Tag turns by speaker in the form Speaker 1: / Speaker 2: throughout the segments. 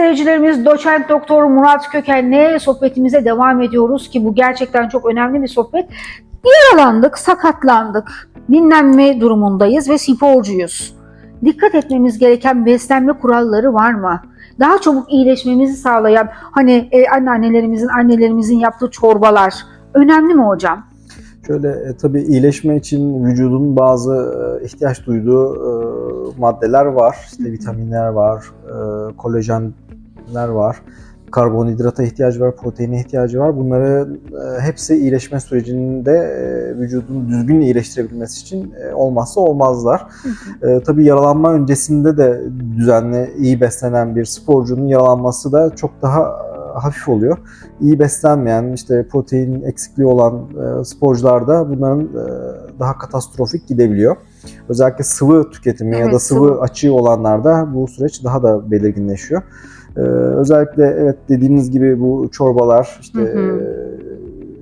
Speaker 1: Seyircilerimiz doçent doktor Murat Köken'le sohbetimize devam ediyoruz ki bu gerçekten çok önemli bir sohbet. Yaralandık, sakatlandık, dinlenme durumundayız ve sporcuyuz. Dikkat etmemiz gereken beslenme kuralları var mı? Daha çabuk iyileşmemizi sağlayan hani e, anneannelerimizin, annelerimizin yaptığı çorbalar önemli mi hocam?
Speaker 2: Şöyle e, tabii iyileşme için vücudun bazı e, ihtiyaç duyduğu e, maddeler var. İşte vitaminler var, e, kolajenler var, karbonhidrata ihtiyacı var, proteine ihtiyacı var. Bunları e, hepsi iyileşme sürecinde e, vücudun düzgün iyileştirebilmesi için e, olmazsa olmazlar. E, tabii yaralanma öncesinde de düzenli, iyi beslenen bir sporcunun yaralanması da çok daha hafif oluyor. İyi beslenmeyen, işte protein eksikliği olan e, sporcularda bunların e, daha katastrofik gidebiliyor. Özellikle sıvı tüketimi ya da
Speaker 1: Evet,
Speaker 2: sıvı,
Speaker 1: sıvı.
Speaker 2: açığı olanlarda bu süreç daha da belirginleşiyor. E, özellikle evet dediğiniz gibi bu çorbalar, işte
Speaker 1: Hı hı.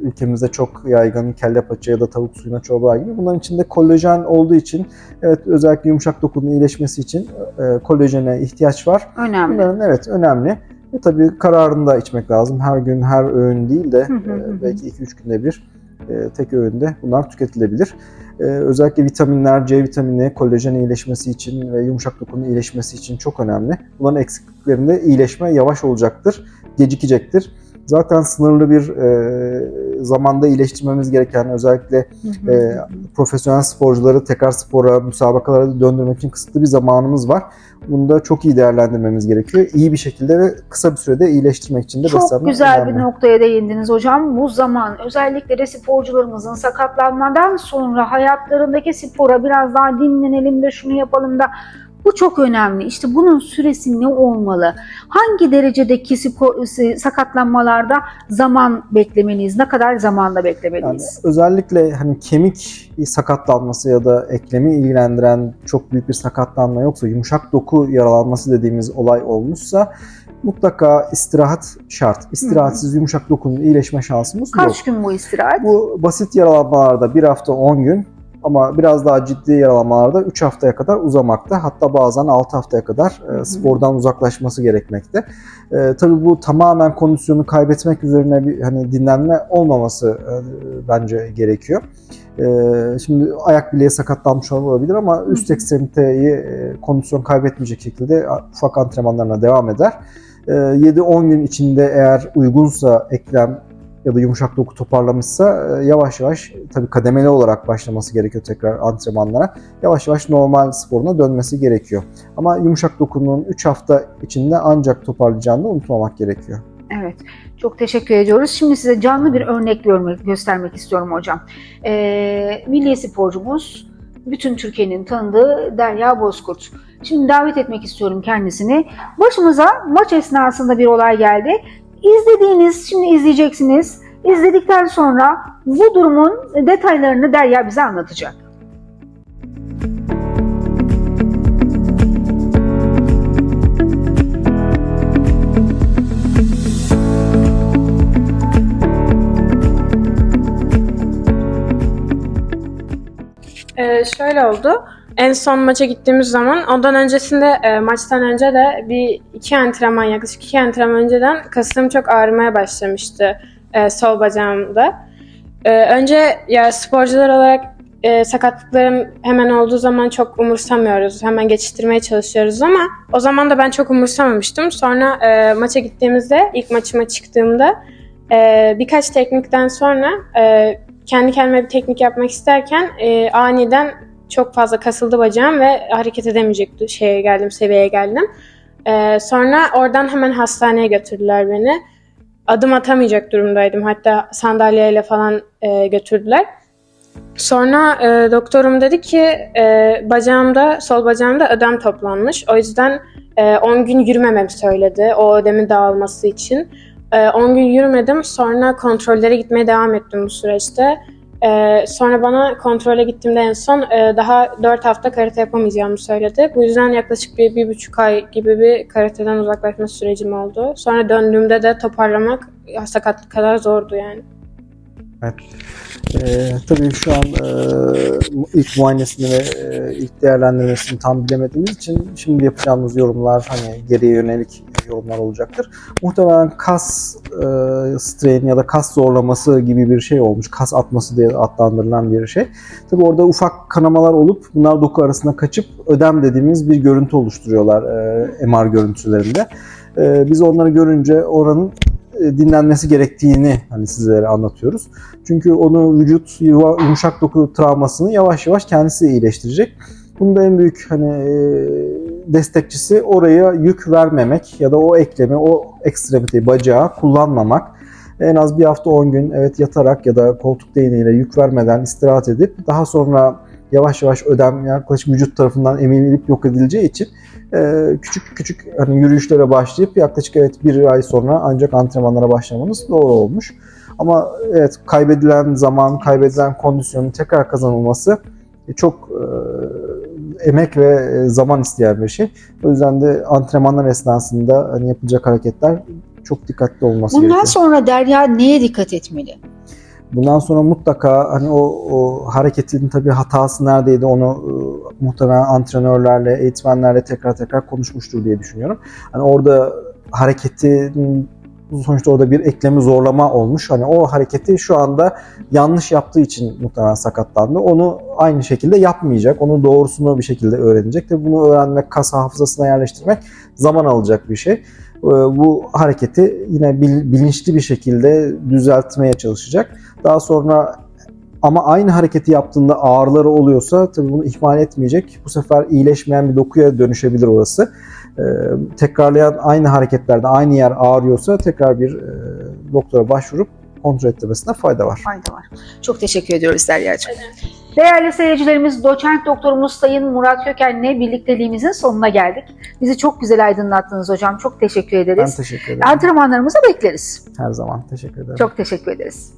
Speaker 2: ülkemizde çok yaygın kelle paça ya da tavuk suyuna çorbalar gibi. Bunların içinde kolajen olduğu için evet özellikle yumuşak dokunun iyileşmesi için e, kolajene ihtiyaç var.
Speaker 1: Önemli.
Speaker 2: Bunların evet önemli. E tabii kararını da içmek lazım. Her gün her öğün değil de e, belki 2-3 günde bir e, tek öğünde bunlar tüketilebilir. E, özellikle vitaminler, C vitamini, kolajen iyileşmesi için ve yumuşak dokunun iyileşmesi için çok önemli. Bunların eksikliklerinde iyileşme yavaş olacaktır, gecikecektir. Zaten sınırlı bir e, zamanda iyileştirmemiz gereken özellikle
Speaker 1: Hı hı.
Speaker 2: e, profesyonel sporcuları tekrar spora, müsabakalara döndürmek için kısıtlı bir zamanımız var. Bunu da çok iyi değerlendirmemiz gerekiyor. İyi bir şekilde ve kısa bir sürede iyileştirmek için de
Speaker 1: Çok güzel
Speaker 2: önemli.
Speaker 1: bir noktaya değindiniz hocam. Bu zaman özellikle de sporcularımızın sakatlanmadan sonra hayatlarındaki spora biraz daha dinlenelim de şunu yapalım da bu çok önemli. İşte bunun süresi ne olmalı? Hangi derecedeki sakatlanmalarda zaman beklemeliyiz? Ne kadar zamanda
Speaker 2: Yani
Speaker 1: beklemeliyiz?
Speaker 2: özellikle hani kemik sakatlanması ya da eklemi ilgilendiren çok büyük bir sakatlanma yoksa yumuşak doku yaralanması dediğimiz olay olmuşsa mutlaka istirahat şart. İstirahatsiz yumuşak dokunun iyileşme şansımız yok.
Speaker 1: Kaç gün bu istirahat?
Speaker 2: Bu basit yaralanmalarda 1 hafta 10 gün ama biraz daha ciddi yaralanmalarda 3 haftaya kadar uzamakta. Hatta bazen 6 haftaya kadar e, spordan uzaklaşması gerekmekte. E, tabii bu tamamen kondisyonu kaybetmek üzerine bir hani dinlenme olmaması e, bence gerekiyor. E, şimdi ayak bileği sakatlanmış olabilir ama üst ekstremiteyi e, kondisyon kaybetmeyecek şekilde ufak antrenmanlarına devam eder. E, 7-10 gün içinde eğer uygunsa eklem ya da yumuşak doku toparlamışsa e, yavaş yavaş tabii kademeli olarak başlaması gerekiyor tekrar antrenmanlara. Yavaş yavaş normal sporuna dönmesi gerekiyor. Ama yumuşak dokunun 3 hafta içinde ancak toparlayacağını da unutmamak gerekiyor.
Speaker 1: Evet, çok teşekkür ediyoruz. Şimdi size canlı bir örnek göstermek istiyorum hocam. Ee, milli sporcumuz, bütün Türkiye'nin tanıdığı Derya Bozkurt. Şimdi davet etmek istiyorum kendisini. Başımıza maç esnasında bir olay geldi. İzlediğiniz, şimdi izleyeceksiniz. İzledikten sonra bu durumun detaylarını Derya bize anlatacak.
Speaker 3: Ee, şöyle oldu. En son maça gittiğimiz zaman ondan öncesinde e, maçtan önce de bir iki antrenman yaklaşık iki antrenman önceden kasım çok ağrımaya başlamıştı e, sol bacağımda. E, önce ya sporcular olarak e, sakatlıklarım hemen olduğu zaman çok umursamıyoruz. Hemen geçiştirmeye çalışıyoruz ama o zaman da ben çok umursamamıştım. Sonra e, maça gittiğimizde ilk maçıma çıktığımda e, birkaç teknikten sonra e, kendi kendime bir teknik yapmak isterken e, aniden çok fazla kasıldı bacağım ve hareket edemeyecek şeye geldim, seviyeye geldim. E, sonra oradan hemen hastaneye götürdüler beni. Adım atamayacak durumdaydım. Hatta sandalyeyle falan e, götürdüler. Sonra e, doktorum dedi ki e, bacağımda, sol bacağımda ödem toplanmış. O yüzden e, 10 gün yürümememi söyledi o ödemin dağılması için. E, 10 gün yürümedim. Sonra kontrollere gitmeye devam ettim bu süreçte. E, sonra bana kontrole gittiğimde en son e, daha 4 hafta karate yapamayacağımı söyledi. Bu yüzden yaklaşık bir, bir buçuk ay gibi bir karateden uzaklaşma sürecim oldu. Sonra döndüğümde de toparlamak sakatlık kadar zordu yani.
Speaker 2: Ee, tabii şu an e, ilk muayenesini ve e, ilk değerlendirmesini tam bilemediğimiz için şimdi yapacağımız yorumlar hani geriye yönelik yorumlar olacaktır. Muhtemelen kas e, strain ya da kas zorlaması gibi bir şey olmuş. Kas atması diye adlandırılan bir şey. Tabii orada ufak kanamalar olup bunlar doku arasına kaçıp ödem dediğimiz bir görüntü oluşturuyorlar e, MR görüntülerinde. E, biz onları görünce oranın dinlenmesi gerektiğini hani sizlere anlatıyoruz. Çünkü onu vücut yumuşak doku travmasını yavaş yavaş kendisi iyileştirecek. Bunun da en büyük hani e, destekçisi oraya yük vermemek ya da o eklemi, o ekstremiteyi, bacağı kullanmamak. En az bir hafta 10 gün evet yatarak ya da koltuk değneğiyle yük vermeden istirahat edip daha sonra yavaş yavaş ödem yaklaşık vücut tarafından emilip yok edileceği için e, küçük küçük hani yürüyüşlere başlayıp yaklaşık evet bir ay sonra ancak antrenmanlara başlamanız doğru olmuş. Ama evet kaybedilen zaman, kaybedilen kondisyonun tekrar kazanılması e, çok e, emek ve zaman isteyen bir şey. O yüzden de antrenmanlar esnasında hani yapılacak hareketler çok dikkatli olması
Speaker 1: Bundan
Speaker 2: gerekiyor.
Speaker 1: sonra Derya neye dikkat etmeli?
Speaker 2: Bundan sonra mutlaka hani o, o hareketin tabii hatası neredeydi onu e, muhtemelen antrenörlerle, eğitmenlerle tekrar tekrar konuşmuştur diye düşünüyorum. Hani orada hareketin sonuçta orada bir eklemi zorlama olmuş. Hani o hareketi şu anda yanlış yaptığı için muhtemelen sakatlandı. Onu aynı şekilde yapmayacak. Onu doğrusunu bir şekilde öğrenecek. Ve bunu öğrenmek, kas hafızasına yerleştirmek zaman alacak bir şey. Ee, Bu hareketi yine bil- bilinçli bir şekilde düzeltmeye çalışacak. Daha sonra ama aynı hareketi yaptığında ağrıları oluyorsa tabii bunu ihmal etmeyecek. Bu sefer iyileşmeyen bir dokuya dönüşebilir orası. Ee, tekrarlayan aynı hareketlerde aynı yer ağrıyorsa tekrar bir e, doktora başvurup kontrol ettirmesine fayda var.
Speaker 1: Fayda var. Çok teşekkür ediyoruz Derya'cığım. Değerli seyircilerimiz, doçent doktorumuz Sayın Murat Köken'le birlikteliğimizin sonuna geldik. Bizi çok güzel aydınlattınız hocam. Çok teşekkür
Speaker 2: Ben
Speaker 1: ederiz.
Speaker 2: teşekkür ederim.
Speaker 1: Antrenmanlarımıza bekleriz.
Speaker 2: Her zaman teşekkür ederim.
Speaker 1: Çok teşekkür ederiz.